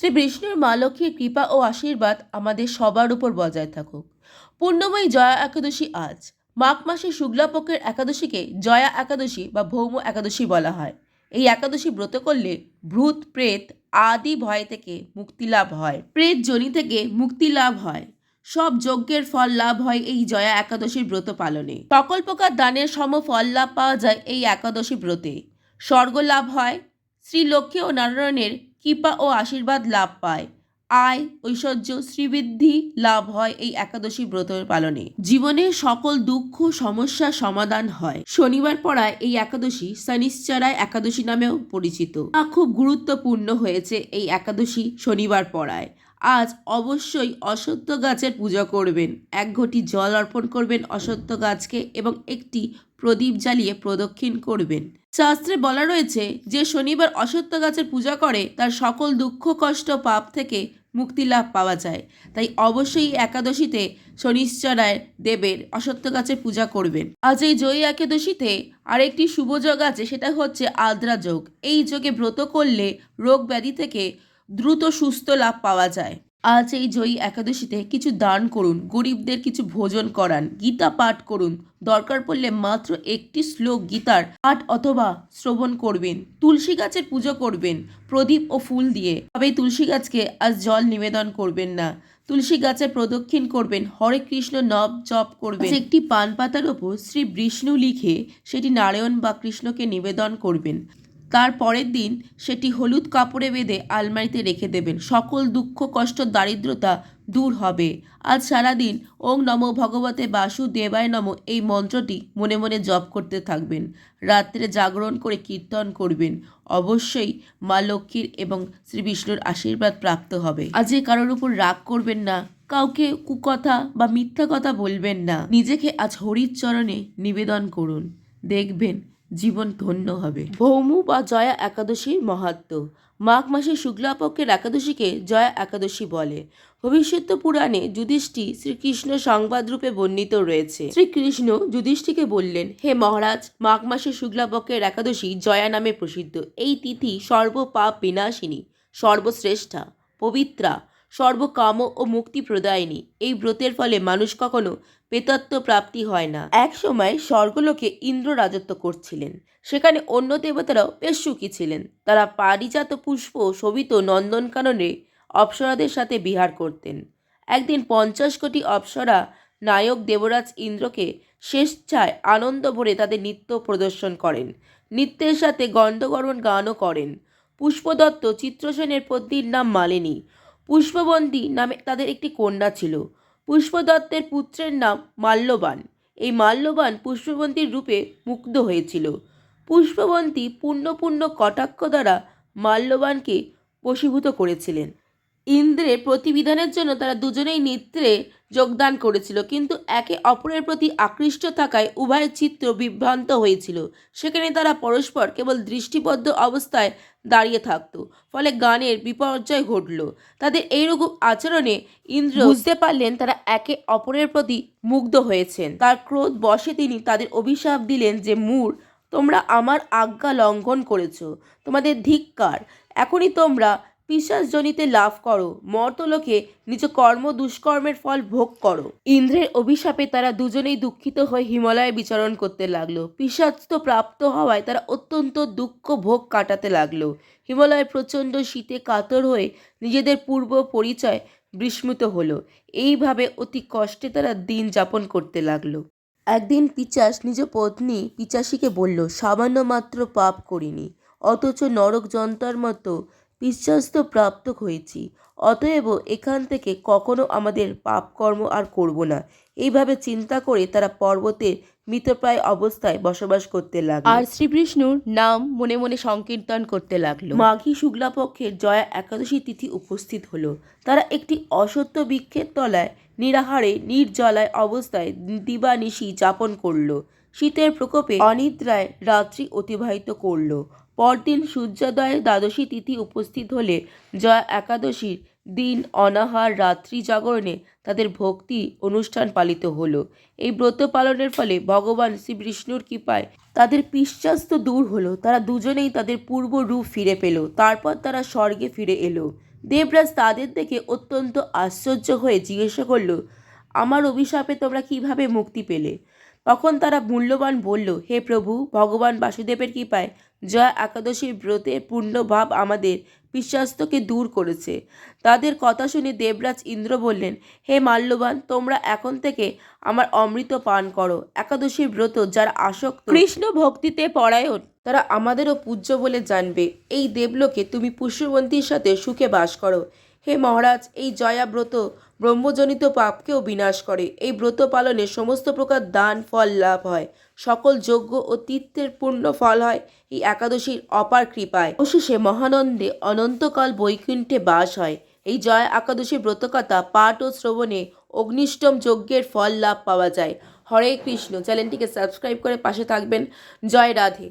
শ্রী বিষ্ণুর মা লক্ষ্মীর কৃপা ও আশীর্বাদ আমাদের সবার উপর বজায় থাকুক। পূর্ণময়ী জয়া একাদশী আজ। মাঘ মাসে শুক্লাপক্ষের একাদশীকে জয়া একাদশী বা ভৌম একাদশী বলা হয়। এই একাদশী ব্রত করলে ভূত, প্রেত আদি ভয় থেকে মুক্তি লাভ হয়। প্রেত জনি থেকে মুক্তি লাভ হয়। সব যজ্ঞের ফল লাভ হয় এই জয়া একাদশীর ব্রত পালনে। সকল প্রকার দানের সম ফল লাভ পাওয়া যায় এই একাদশী ব্রতে। স্বর্গ লাভ হয়। শ্রী লক্ষ্মী ও নারায়ণের কৃপা ও আশীর্বাদ লাভ পায়। আয়, ঐশ্বর্য, শ্রীবৃদ্ধি লাভ হয় এই একাদশী ব্রত পালনে। জীবনের সকল দুঃখ সমস্যার সমাধান হয়। শনিবার পড়ায় এই একাদশী শনিশ্চরায় একাদশী নামেও পরিচিত। তা খুব গুরুত্বপূর্ণ হয়েছে এই একাদশী শনিবার পড়ায়। আজ অবশ্যই অসত্য গাছের পূজা করবেন। এক ঘটি জল অর্পণ করবেন অসত্য গাছকে এবং একটি প্রদীপ জ্বালিয়ে প্রদক্ষিণ করবেন। শাস্ত্রে বলা রয়েছে, যে শনিবার অসত্য গাছের পূজা করে, তার সকল দুঃখ, কষ্ট, পাপ থেকে মুক্তি লাভ পাওয়া যায়। তাই অবশ্যই একাদশীতে শনিশ্চরায় দেবের অসত্য গাছের পূজা করবেন। আজ এই জয়ী একাদশীতে আরেকটি শুভ যোগ আছে, সেটা হচ্ছে আদ্রা যোগ। এই যোগে ব্রত করলে রোগ ব্যাধি থেকে দ্রুত সুস্থ লাভ পাওয়া যায়। আজ এই জয়ী একাদশীতে কিছু দান করুন, গরিবদের কিছু ভোজন করান, গীতা পাঠ করুন। দরকার পড়লে মাত্র একটি শ্লোক গীতার পাঠ অথবা শ্রবণ করবেন। তুলসী গাছের পুজো করবেন, প্রদীপ ও ফুল দিয়ে। তবে তুলসী গাছকে আজ জল নিবেদন করবেন না। তুলসী গাছে প্রদক্ষিণ করবেন, হরে কৃষ্ণ নব জপ করবেন। একটি পান পাতার ওপর শ্রী বিষ্ণু লিখে সেটি নারায়ণ বা কৃষ্ণকে নিবেদন করবেন। তার পরের দিন সেটি হলুদ কাপড়ে বেঁধে আলমারিতে রেখে দেবেন। সকল দুঃখ, কষ্ট, দারিদ্রতা দূর হবে। আজ সারাদিন ওং নম ভগবতে বাসুদেবায় নম এই মন্ত্রটি মনে মনে জপ করতে থাকবেন। রাত্রে জাগরণ করে কীর্তন করবেন। অবশ্যই মা লক্ষ্মীর এবং শ্রী বিষ্ণুর আশীর্বাদ প্রাপ্ত হবে। আজ কারোর উপর রাগ করবেন না। কাউকে কুকথা বা মিথ্যা কথা বলবেন না। নিজেকে আজ হরির চরণে নিবেদন করুন। দেখবেন জীবন ধন্য হবে। ভৌমু বা জয়া একাদশীর মাহাত্ম। মাঘ মাসের শুক্লাপক্ষের একাদশীকে জয়া একাদশী বলে। ভবিষ্যৎ পুরাণে যুধিষ্ঠি শ্রীকৃষ্ণ সংবাদরূপে বর্ণিত রয়েছে। শ্রীকৃষ্ণ যুধিষ্ঠিকে বললেন, হে মহারাজ, মাঘ মাসে শুক্লাপক্ষের একাদশী জয়া নামে প্রসিদ্ধ। এই তিথি সর্বপাপ বিনাশিনী, সর্বশ্রেষ্ঠা, পবিত্রা সর্বকাম ও মুক্তি প্রদায়িনী। এই ব্রতের ফলে মানুষ কখনো পেতত্ব প্রাপ্তি হয় না। এক সময় স্বর্গলোকে ইন্দ্র রাজত্ব করছিলেন। সেখানে অন্য দেবতারাও বেশ সুখী ছিলেন। তারা পারিজাত পুষ্প শোভিত নন্দনকাননে অপ্সরাদের সাথে বিহার করতেন। একদিন পঞ্চাশ কোটি অপ্সরা নায়ক দেবরাজ ইন্দ্রকে স্বেচ্ছায় আনন্দ ভরে তাদের নৃত্য প্রদর্শন করেন। নৃত্যের সাথে গণ্ডগরণ গানও করেন। পুষ্পদত্ত চিত্রসেনের পত্নীর নাম মালিনী। পুষ্পবন্তী নামে তাদের একটি কন্যা ছিল। পুষ্পদত্তের পুত্রের নাম মাল্যবান। এই মাল্যবান পুষ্পবন্তীর রূপে মুগ্ধ হয়েছিল। পুষ্পবন্তী পূর্ণ পূর্ণ কটাক্ষ দ্বারা মাল্যবানকে বশীভূত করেছিলেন। ইন্দ্রের প্রতিবিধানের জন্য তারা দুজনেই নৃত্যে যোগদান করেছিল, কিন্তু একে অপরের প্রতি আকৃষ্ট থাকায় উভয়ের চিত্র বিভ্রান্ত হয়েছিল। সেখানে তারা পরস্পর কেবল দৃষ্টিবদ্ধ অবস্থায় দাঁড়িয়ে থাকত, ফলে গানের বিপর্যয় ঘটল। তাদের এইরকম আচরণে ইন্দ্র বুঝতে পারলেন তারা একে অপরের প্রতি মুগ্ধ হয়েছেন। তার ক্রোধ বশে তিনি তাদের অভিশাপ দিলেন যে, মূর, তোমরা আমার আজ্ঞা লঙ্ঘন করেছ, তোমাদের ধিক্কার, এখনই তোমরা পিশাচজনিতে লাভ করো। মর্তলোকে নিজ কর্ম দুষ্কর্মের ফল ভোগ করো। ইন্দ্রের অভিশাপে তারা দুজনেই দুঃখিত হয়ে হিমালয়ে বিচরণ করতে লাগল। পিশাচ প্রাপ্ত হওয়ায় তারা অত্যন্ত দুঃখ ভোগ কাটাতে লাগল। হিমালয়ে প্রচণ্ড শীতে কাতর হয়ে নিজেদের পূর্ব পরিচয় বিস্মৃত হলো। এইভাবে অতি কষ্টে তারা দিন যাপন করতে লাগল। একদিন পিচাস নিজ পত্নী পিচাসীকে বলল, সামান্য মাত্র পাপ করিনি। অথচ নরক যন্ত্রার মতো পিশ্চাস্ত প্রাপ্ত হয়েছি। অতএব এখান থেকে কখনো আমাদের পাপকর্ম আর করব না। এইভাবে চিন্তা করে তারা পর্বতের মৃতপ্রায় অবস্থায় বসবাস করতে লাগল। আর শ্রীবিষ্ণুর নাম মনে মনে সংকীর্তন করতে লাগল। মাঘী শুক্লাপক্ষের জয়া একাদশী তিথি উপস্থিত হলো। তারা একটি অসত্য বৃক্ষের তলায় নিরাহারে নির্জলায় অবস্থায় দিবানিশি যাপন করল। শীতের প্রকোপে অনিদ্রায় রাত্রি অতিবাহিত করল। পরদিন সূর্যোদয়ের দ্বাদশী তিথি উপস্থিত হলে জয়া একাদশীর দিন অনাহার রাত্রি জাগরণে তাদের ভক্তি অনুষ্ঠান পালিত হলো। এই ব্রত পালনের ফলে ভগবান শ্রী বিষ্ণুর কৃপায় তাদের পিশ্চাস্ত দূর হলো। তারা দুজনেই তাদের পূর্ব রূপ ফিরে পেল। তারপর তারা স্বর্গে ফিরে এলো। দেবরাজ তাদের দেখে অত্যন্ত আশ্চর্য হয়ে জিজ্ঞাসা করল, আমার অভিশাপে তোমরা কীভাবে মুক্তি পেলে? তখন তারা মূল্যবান বলল, হে প্রভু, ভগবান বাসুদেবের কৃপায় জয়া একাদশীর ব্রতের পূর্ণভাব আমাদের বিশ্বাস্তকে দূর করেছে। তাদের কথা শুনে দেবরাজ ইন্দ্র বললেন হে মাল্যবান তোমরা এখন থেকে আমার অমৃত পান করো। একাদশীর ব্রত যার আসক্ত কৃষ্ণ ভক্তিতে পরায়ণ। তারা আমাদেরও পূজ্য বলে জানবে। এই দেবলোকে তুমি পুষ্যবন্তীর সাথে সুখে বাস করো। হে মহারাজ, এই জয়া ব্রত ব্রহ্মজনিত পাপকেও বিনাশ করে। এই ব্রত পালনে সমস্ত প্রকার দান, ফল, লাভ হয়। সকল যজ্ঞ ও তীর্থের পূর্ণ ফল হয়। এই একাদশীর অপার কৃপায়। অবশেষে মহানন্দে অনন্তকাল বৈকুণ্ঠে বাস হয়। এই জয় একাদশী ব্রতকথা পাঠ ও শ্রবণে অগ্নিষ্টম যজ্ঞের ফল, লাভ পাওয়া যায়। হরে কৃষ্ণ। চ্যানেলটিকে সাবস্ক্রাইব করে পাশে থাকবেন। জয় রাধে।